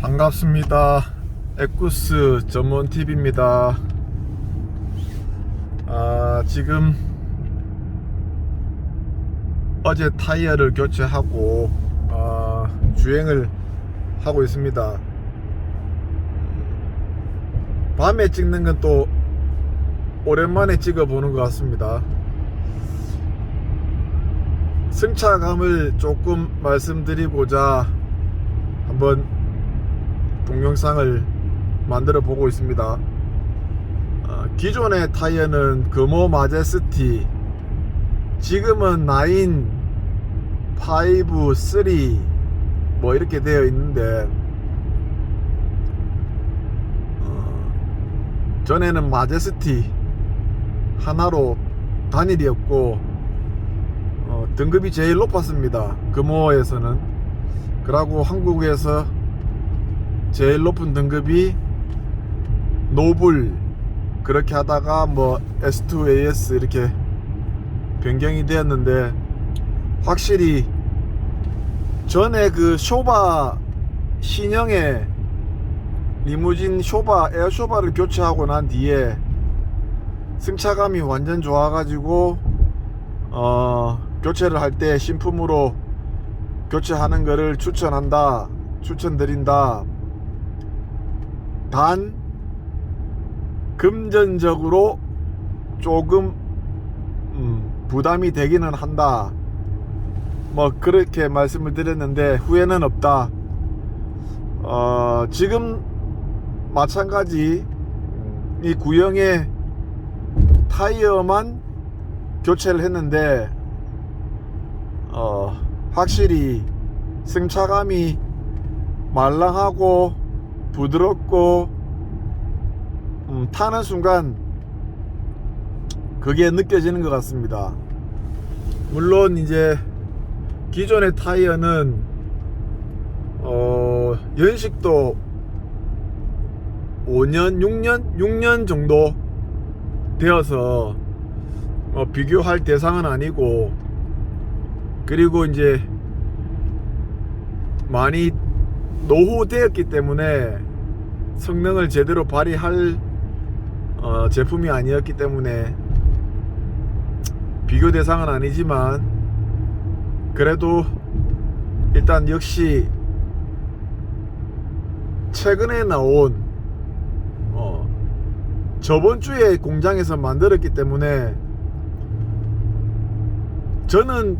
반갑습니다. 에쿠스 전문 TV입니다. 아, 지금 어제 타이어를 교체하고 아, 주행을 하고 있습니다. 밤에 찍는 건 또 오랜만에 찍어보는 것 같습니다. 승차감을 조금 말씀드리고자 한번 동영상을 만들어 보고 있습니다. 어, 기존의 타이어는 금호 마제스티, 지금은 9, 5, 3, 뭐 이렇게 되어 있는데, 어, 전에는 마제스티 하나로 단일이었고, 어, 등급이 제일 높았습니다. 금호에서는. 그러고 한국에서 제일 높은 등급이 노블. 그렇게 하다가 뭐 S2 AS 이렇게 변경이 되었는데 확실히 전에 그 쇼바 신형의 리무진 쇼바 에어 쇼바를 교체하고 난 뒤에 승차감이 완전 좋아가지고 어 교체를 할 때 신품으로 교체하는 거를 추천한다 추천드린다 단 금전적으로 조금 음, 부담이 되기는 한다. 뭐 그렇게 말씀을 드렸는데 후회는 없다. 어, 지금 마찬가지 음, 이 구형의 타이어만 교체를 했는데 어, 확실히 승차감이 말랑하고 부드럽고 음, 타는 순간 그게 느껴지는 것 같습니다. 물론 이제 기존의 타이어는 어, 연식도 5년, 6년, 6년 정도 되어서 뭐 비교할 대상은 아니고 그리고 이제 많이 노후되었기 때문에 성능을 제대로 발휘할 어, 제품이 아니었기 때문에 비교 대상은 아니지만 그래도 일단 역시 최근에 나온 어, 저번 주에 공장에서 만들었기 때문에 저는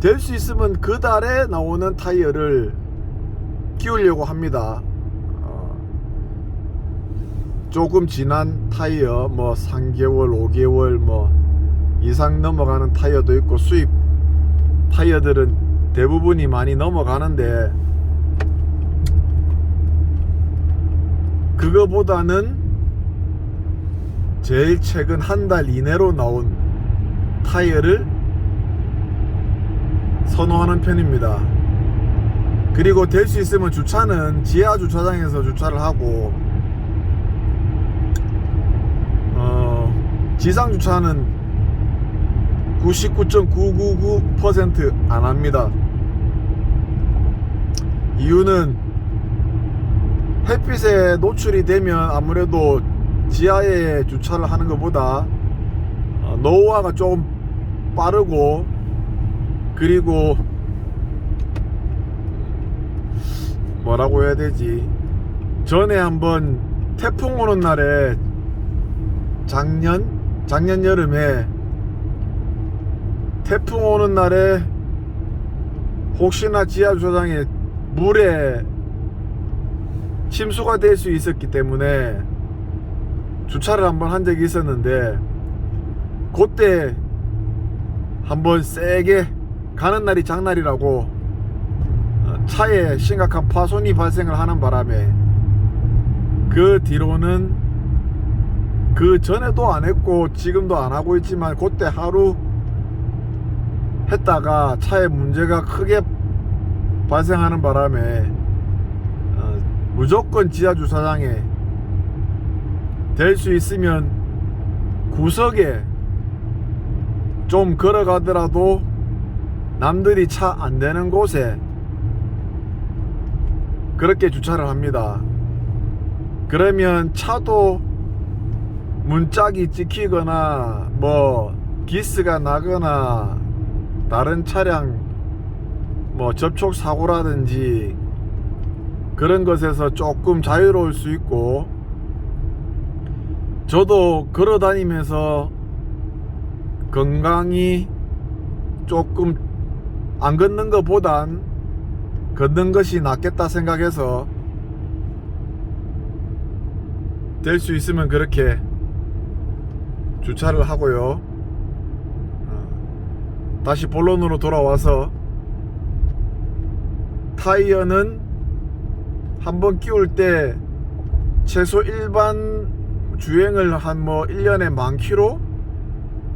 될 수 있으면 그 달에 나오는 타이어를 끼우려고 합니다. 어, 조금 지난 타이어 뭐 3개월, 5개월 뭐 이상 넘어가는 타이어도 있고 수입 타이어들은 대부분이 많이 넘어가는데 그거보다는 제일 최근 한 달 이내로 나온 타이어를 선호하는 편입니다. 그리고 될 수 있으면 주차는 지하 주차장에서 주차를 하고 어, 지상 주차는 99.999%안 합니다. 이유는 햇빛에 노출이 되면 아무래도 지하에 주차를 하는 것보다 어, 노후화가 조금 빠르고 그리고 뭐라고 해야 되지 전에 한번 태풍 오는 날에 작년 작년 여름에 태풍 오는 날에 혹시나 지하 주차장에 물에 침수가 될 수 있었기 때문에 주차를 한번 한 적이 있었는데 그때 한번 세게 가는 날이 장날이라고 어, 차에 심각한 파손이 발생을 하는 바람에 그 뒤로는 그 전에도 안 했고 지금도 안 하고 있지만 그때 하루 했다가 차에 문제가 크게 발생하는 바람에 어, 무조건 지하 주차장에 될 수 있으면 구석에 좀 걸어가더라도 남들이 차 안 되는 곳에 그렇게 주차를 합니다. 그러면 차도 문짝이 찍히거나 뭐 기스가 나거나 다른 차량 뭐 접촉 사고라든지 그런 것에서 조금 자유로울 수 있고 저도 걸어 다니면서 건강이 조금 안 걷는 것보단 걷는 것이 낫겠다 생각해서 될 수 있으면 그렇게 주차를 하고요. 어, 다시 본론으로 돌아와서 타이어는 한번 끼울 때 최소 일반 주행을 한 뭐 1년에 만 킬로?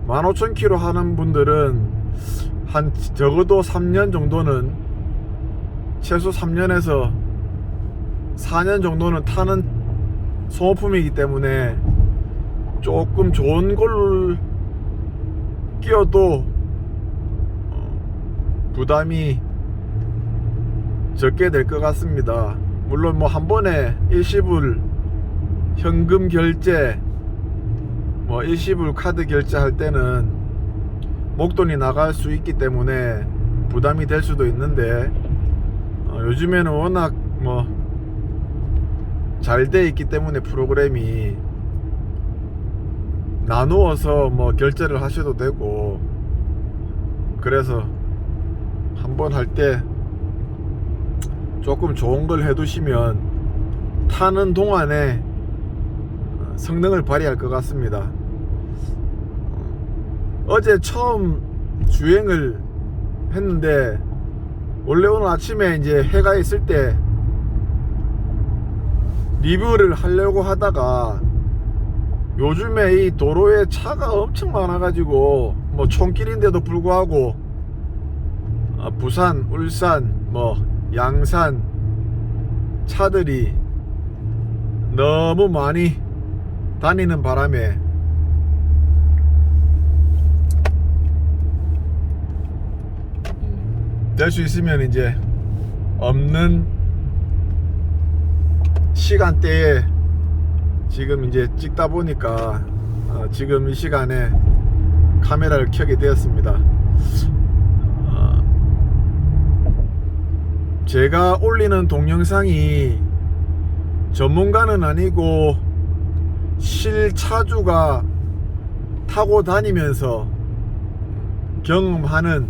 15,000km 하는 분들은 한 적어도 3년 정도는 최소 3년에서 4년 정도는 타는 소모품이기 때문에 조금 좋은 걸 끼워도 어, 부담이 적게 될 것 같습니다. 물론 뭐 한 번에 일시불 현금 결제 뭐 일시불 카드 결제할 때는 목돈이 나갈 수 있기 때문에 부담이 될 수도 있는데 어, 요즘에는 워낙 뭐 잘 돼 있기 때문에 프로그램이 나누어서 뭐 결제를 하셔도 되고 그래서 한 번 할 때 조금 좋은 걸 해두시면 타는 동안에 어, 성능을 발휘할 것 같습니다. 어제 처음 주행을 했는데 원래 오늘 아침에 이제 해가 있을 때 리뷰를 하려고 하다가 요즘에 이 도로에 차가 엄청 많아가지고 뭐 총길인데도 불구하고 아, 부산, 울산, 뭐 양산 차들이 너무 많이 다니는 바람에 될 수 있으면 이제 없는 시간대에 지금 이제 찍다 보니까 어, 지금 이 시간에 카메라를 켜게 되었습니다. 어, 제가 올리는 동영상이 전문가는 아니고 실차주가 타고 다니면서 경험하는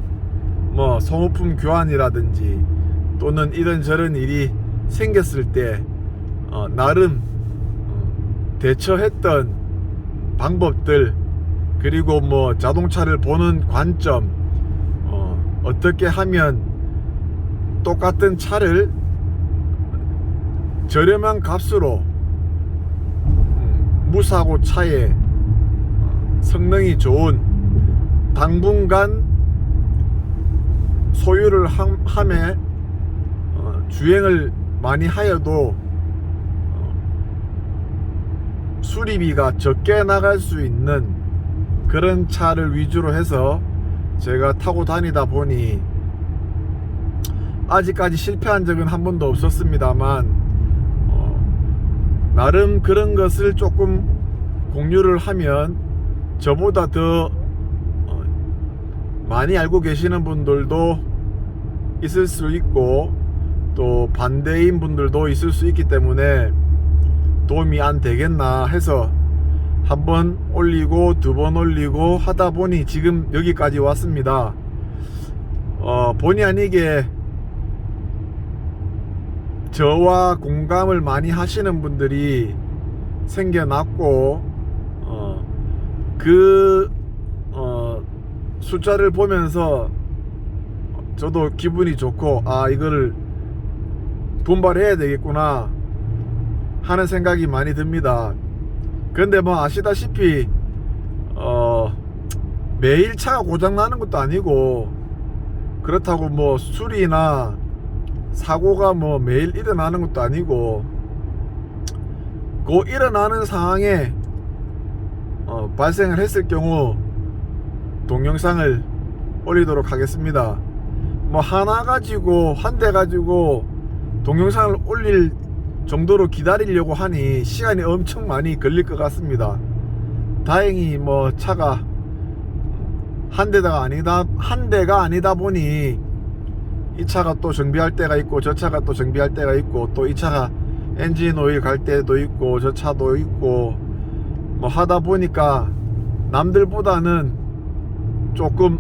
뭐 소모품 교환이라든지 또는 이런저런 일이 생겼을 때 어, 나름 어, 대처했던 방법들 그리고 뭐 자동차를 보는 관점 어, 어떻게 하면 똑같은 차를 저렴한 값으로 음, 무사고 차에 어, 성능이 좋은 당분간 소유를 함, 함에 어, 주행을 많이 하여도 어, 수리비가 적게 나갈 수 있는 그런 차를 위주로 해서 제가 타고 다니다 보니 아직까지 실패한 적은 한 번도 없었습니다만 어, 나름 그런 것을 조금 공유를 하면 저보다 더 어, 많이 알고 계시는 분들도 있을 수 있고 또 반대인 분들도 있을 수 있기 때문에 도움이 안 되겠나 해서 한 번 올리고 두 번 올리고 하다 보니 지금 여기까지 왔습니다. 어, 본의 아니게 저와 공감을 많이 하시는 분들이 생겨났고 어, 그 어, 숫자를 보면서 저도 기분이 좋고 아 이거를 분발해야 되겠구나 하는 생각이 많이 듭니다. 근데 뭐 아시다시피 어 매일 차가 고장 나는 것도 아니고 그렇다고 뭐 수리나 사고가 뭐 매일 일어나는 것도 아니고 그 일어나는 상황에 어, 발생을 했을 경우 동영상을 올리도록 하겠습니다. 뭐 하나 가지고 한 대 가지고 동영상을 올릴 정도로 기다리려고 하니 시간이 엄청 많이 걸릴 것 같습니다. 다행히 뭐 차가 한 대가 아니다 한 대가 아니다 보니 이 차가 또 정비할 때가 있고 저 차가 또 정비할 때가 있고 또 이 차가 엔진 오일 갈 때도 있고 저 차도 있고 뭐 하다 보니까 남들보다는 조금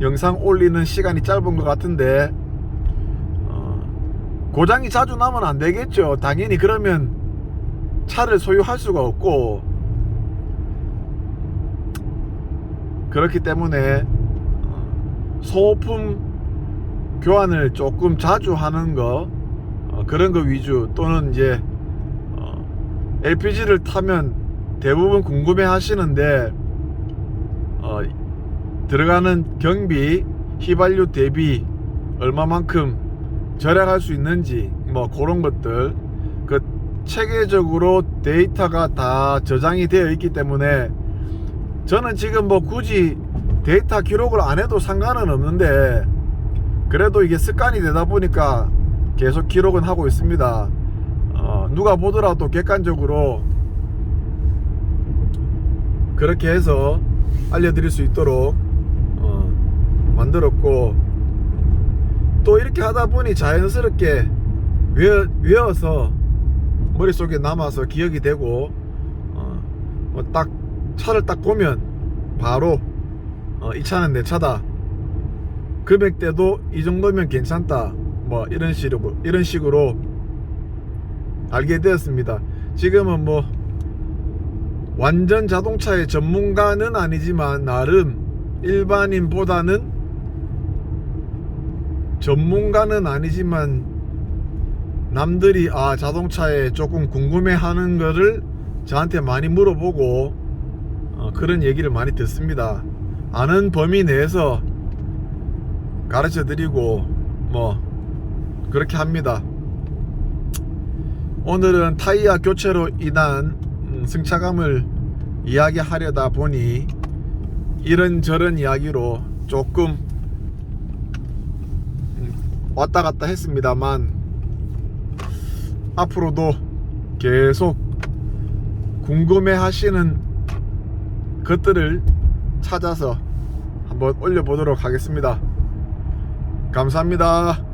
영상 올리는 시간이 짧은 것 같은데 어, 고장이 자주 나면 안 되겠죠. 당연히 그러면 차를 소유할 수가 없고 그렇기 때문에 어, 소품 교환을 조금 자주 하는 거 어, 그런 거 위주 또는 이제 어, LPG를 타면 대부분 궁금해 하시는데 어, 들어가는 경비 휘발유 대비 얼마만큼 절약할 수 있는지 뭐 그런 것들 그 체계적으로 데이터가 다 저장이 되어 있기 때문에 저는 지금 뭐 굳이 데이터 기록을 안 해도 상관은 없는데 그래도 이게 습관이 되다 보니까 계속 기록은 하고 있습니다. 어, 누가 보더라도 객관적으로 그렇게 해서 알려드릴 수 있도록 어, 만들었고 또 이렇게 하다 보니 자연스럽게 외워, 외워서 머릿속에 남아서 기억이 되고 어, 뭐 딱 차를 딱 보면 바로 어, 이 차는 내 차다. 금액대도 이 정도면 괜찮다. 뭐 이런 식으로 이런 식으로 알게 되었습니다. 지금은 뭐 완전 자동차의 전문가는 아니지만 나름 일반인보다는 전문가는 아니지만 남들이 아 자동차에 조금 궁금해하는 거를 저한테 많이 물어보고 어, 그런 얘기를 많이 듣습니다. 아는 범위 내에서 가르쳐 드리고 뭐 그렇게 합니다. 오늘은 타이어 교체로 인한 음, 승차감을 이야기하려다 보니 이런저런 이야기로 조금 음, 왔다 갔다 했습니다만 앞으로도 계속 궁금해 하시는 것들을 찾아서 한번 올려보도록 하겠습니다. 감사합니다.